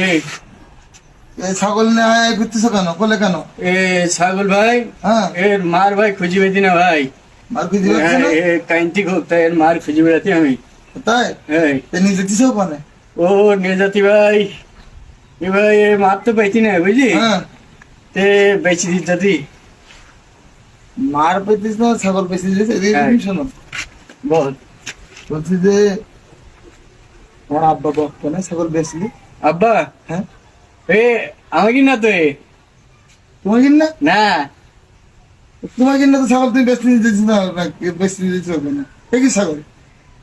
এই। ছাগল নিয়ে ঘুরতেছো কেন? কোলে কেন? এ ছাগল ভাই হ্যাঁ। এর মার ভাই খুঁজি পেতি না ভাই। আর খুঁজে কাইন্তি হোক তাই এর মার খুঁজি বেড়াতে আমি। তাই? নিয়ে যেতেছো ওখানে? ও নিয়ে যাতি ভাই। এ ভাই এ মার তো পাইতি না বুঝলি? হ্যাঁ। তে বেঁচে দিত মার পেতিস না ছাগল এদিকে হ্যাঁ। শোনো। বল। বলছি যে তোমার আব্বা বকতো না ছাগল বেচলি। আব্বা? হ্যাঁ। এ আমাকে না তো এ। তোমার না না। তোমার না তো ছাগল তুমি বেচতে না না, বেচতে এ কি ছাগল?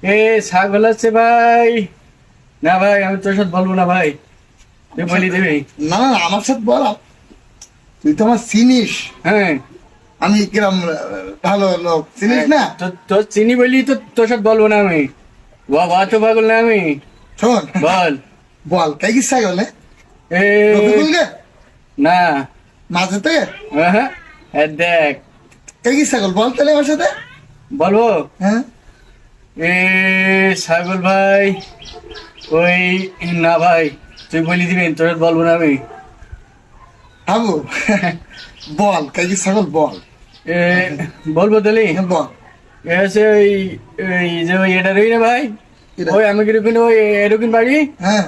এ ছাগল আছে ভাই। না ভাই আমি তোর সাথে বলব না ভাই। তুই বলি দিবি। না না না, আমার সাথে বল। তুই তো আমার চিনিস। হ্যাঁ। আমি কিরম ভালো লোক চিনিস না? তো- তোর চিনি বলি তো তোর সাথে বলব না আমি। বাবা তো পাগল না আমি। শোন। বল। বল কে কি ছাগল এ? এ রফিকুলকে? না। মাঝে থেকে হ্যাঁ। এ দেখ। কে কি ছাগল বল তাহলে আমার সাথে। বলব? হ্যাঁ। এ ছাগল ভাই ওই না ভাই তুই বলি দিবি তোর সাথে বলব না আমি। হাবু। বল কে কি ছাগল বল। বলব তাহলে? হ্যাঁ, বল। ওই ওই যে ওই এটা রই না ভাই ওই আমি কীরকম ওই এরকম বাড়ি? হ্যাঁ।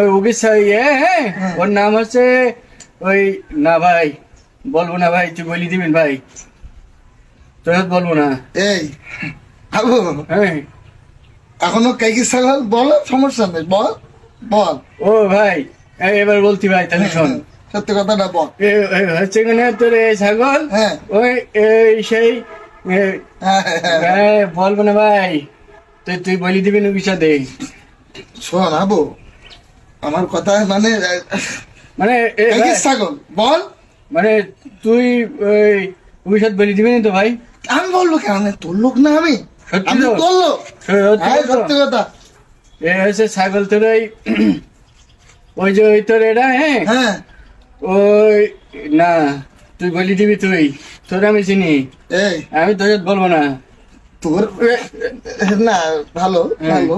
ওই উগিস ইয়ে হ্যাঁ? হ্যাঁ। ওর নাম হচ্ছে ওই না ভাই বলব না ভাই তুই বলি দিবেন ভাই। তোর বলব না। এই হাবু। হ্যাঁ। এখনও কে কি ছাগল বল সমস্যা নেই বল বল। ও ভাই এবার বলতি ভাই তাহলে শোন। সত্যি কথাটা বল। হচ্ছে কিনা তোর এই ছাগল? হ্যাঁ। ওই এই সেই হ্যাঁ, বলব না ভাই তুই তুই বলি দিবি সাথে শোন হাবু আমার কথা মানে মানে ছাগল বল। মানে তুই ওই সাথে বলি দিবি না তো ভাই? আমি বলব কেন? আমি তোর লোক না আমি। সত্যি আমি তোর লোক সত্যি হ্যাঁ? সত্যি কথা। এ হচ্ছে ছাগল তোর ওই ওই যে ওই তোর এটা হ্যাঁ। ওই না তুই বলি দিবি তুই। তোর আমি চিনি। এই। আমি তোর বলব না। তোর না ভালো। ভালো।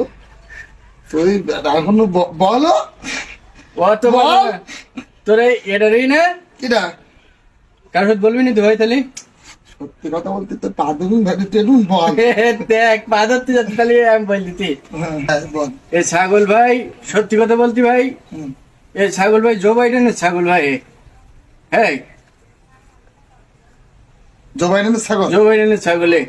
তুই এখনও বলো? ও তো বল। তোর এটারই না? কিরা কারোর সাথে বলবি না তো ভাই তাহলে? সত্যি কথা বলতে তো পা দুগুন ভেবে টেলুন বল। দেখ পা ধরতে যাচ্ছে তাহলে আমি বল দিতি হ্যাঁ, বল। এ ছাগল ভাই সত্যি কথা বলতি ভাই। হুম। এ ছাগল ভাই জো বাইডেনের ছাগল ভাই। হ্যাঁ জো বাইডেনের ছাগল? জো বাইডেনের ছাগলে!